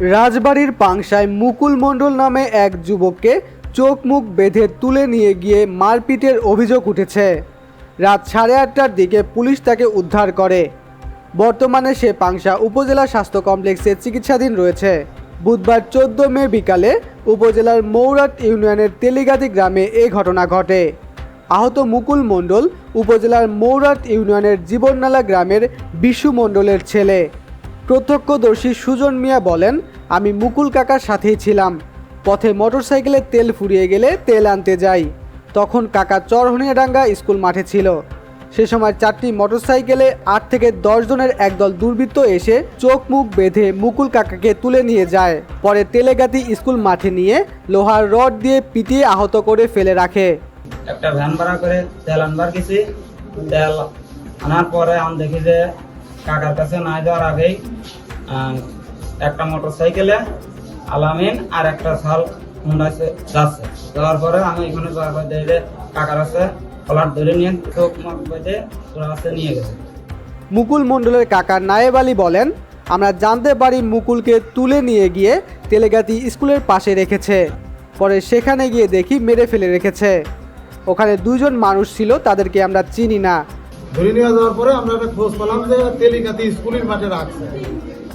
রাজবাড়ির পাংশায় মুকুল মণ্ডল নামে এক যুবককে চোখ মুখ বেঁধে তুলে নিয়ে গিয়ে মারপিটের অভিযোগ উঠেছে। রাত সাড়ে আটটার দিকে পুলিশ তাকে উদ্ধার করে। বর্তমানে সে পাংশা উপজেলা স্বাস্থ্য কমপ্লেক্সে চিকিৎসাধীন রয়েছে। বুধবার চোদ্দ মে বিকালে উপজেলার মৌরাট ইউনিয়নের তেলিগাতি গ্রামে এ ঘটনা ঘটে। আহত মুকুল মণ্ডল উপজেলার মৌরাট ইউনিয়নের জীবননালা গ্রামের বিশু মণ্ডলের ছেলে। প্রত্যক্ষদর্শী সুজন মিয়া বলেন, আমি মুকুল কাকার সাথেই ছিলাম। পথে মোটরসাইকেলে তেল ফুরিয়ে গেলে তেল আনতে যাই। তখন কাকা চরহনিয়াডাঙ্গা স্কুল মাঠে ছিল। সে সময় চারটি মোটরসাইকেলে আট থেকে দশ জনের একদল দুর্বৃত্ত এসে চোখ মুখ বেঁধে মুকুল কাকাকে তুলে নিয়ে যায়। পরে তেলেগাতি স্কুল মাঠে নিয়ে লোহার রড দিয়ে পিটিয়ে আহত করে ফেলে রাখে। একটা ভ্যান ভাড়া করে তেল আনবার গেছি। তেল আনার পরে আমি দেখি যে কাকার কাছে না যাওয়ার আগেই একটা মোটর সাইকেলে আলামিন আর একটা শাল হুন্ডা যাচ্ছে। যাওয়ার পরে আমি এখানে কাকার আছে কলার ধরে নিয়ে চোখ মুখ বেঁধে ওরা আছে নিয়ে গেছে। মুকুল মণ্ডলের কাকা নায়েব আলী বলেন, আমরা জানতে পারি মুকুলকে তুলে নিয়ে গিয়ে তেলেগাতি স্কুলের পাশে রেখেছে। পরে সেখানে গিয়ে দেখি মেরে ফেলে রেখেছে। ওখানে দুজন মানুষ ছিল, তাদেরকে আমরা চিনি না। ধরে নিয়ে যাওয়ার পরে আমরা একটা খোঁজ পেলাম যে তেলিকাতি স্কুলের মাঠে রাখছে।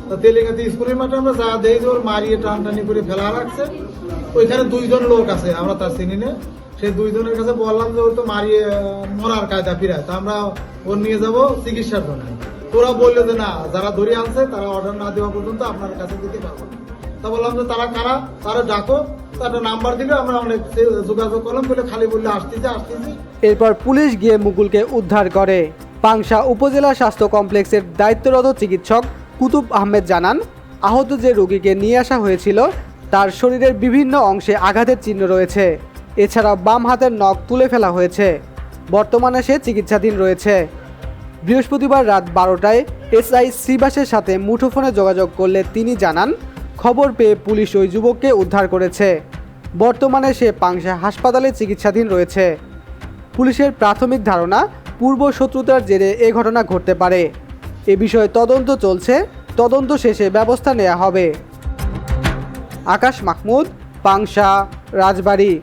তো তেলিকাতি স্কুলের মাঠে আমরা যা যে ওর মারিয়ে টানটানি করে ফেলা রাখছে। ওইখানে দুইজন লোক আছে, আমরা তার চিনি না। সেই দুইজনের কাছে বললাম যে ওই তো মারিয়ে মরার কায়দা ফিরায়। তো আমরা ওর নিয়ে যাব চিকিৎসার জন্য। তোরা বলল যে না, যারা ধরে আনছে তারা অর্ডার না দেওয়া পর্যন্ত আপনার কাছে দিতে পারব তা বললাম যে তারা কারা? তারা ডাকো। নাম্বার আমরা যোগাযোগ করলাম, বলে খালি বললে আসতেছি আসতেছি। এরপর পুলিশ গিয়ে মুকুলকে উদ্ধার করে। পাংশা উপজেলা স্বাস্থ্য কমপ্লেক্সের দায়িত্বরত চিকিৎসক কুতুব আহমেদ জানান, আহত যে রোগীকে নিয়ে আসা হয়েছিল, তার শরীরের বিভিন্ন অংশে আঘাতের চিহ্ন রয়েছে। এছাড়া বাম হাতের নখ তুলে ফেলা হয়েছে। বর্তমানে সে চিকিৎসাধীন রয়েছে। বৃহস্পতিবার রাত বারোটায় এসআই শ্রীবাসের সাথে মুঠোফোনে যোগাযোগ করলে তিনি জানান, খবর পেয়ে পুলিশ ওই যুবককে উদ্ধার করেছে। বর্তমানে সে পাংশা হাসপাতালে চিকিৎসাধীন রয়েছে। পুলিশের প্রাথমিক ধারণা, পূর্ব শত্রুতার জেরে এ ঘটনা ঘটতে পারে। এ বিষয়ে তদন্ত চলছে, তদন্ত শেষে ব্যবস্থা নেওয়া হবে। আকাশ মাহমুদ, পাংশা, রাজবাড়ী।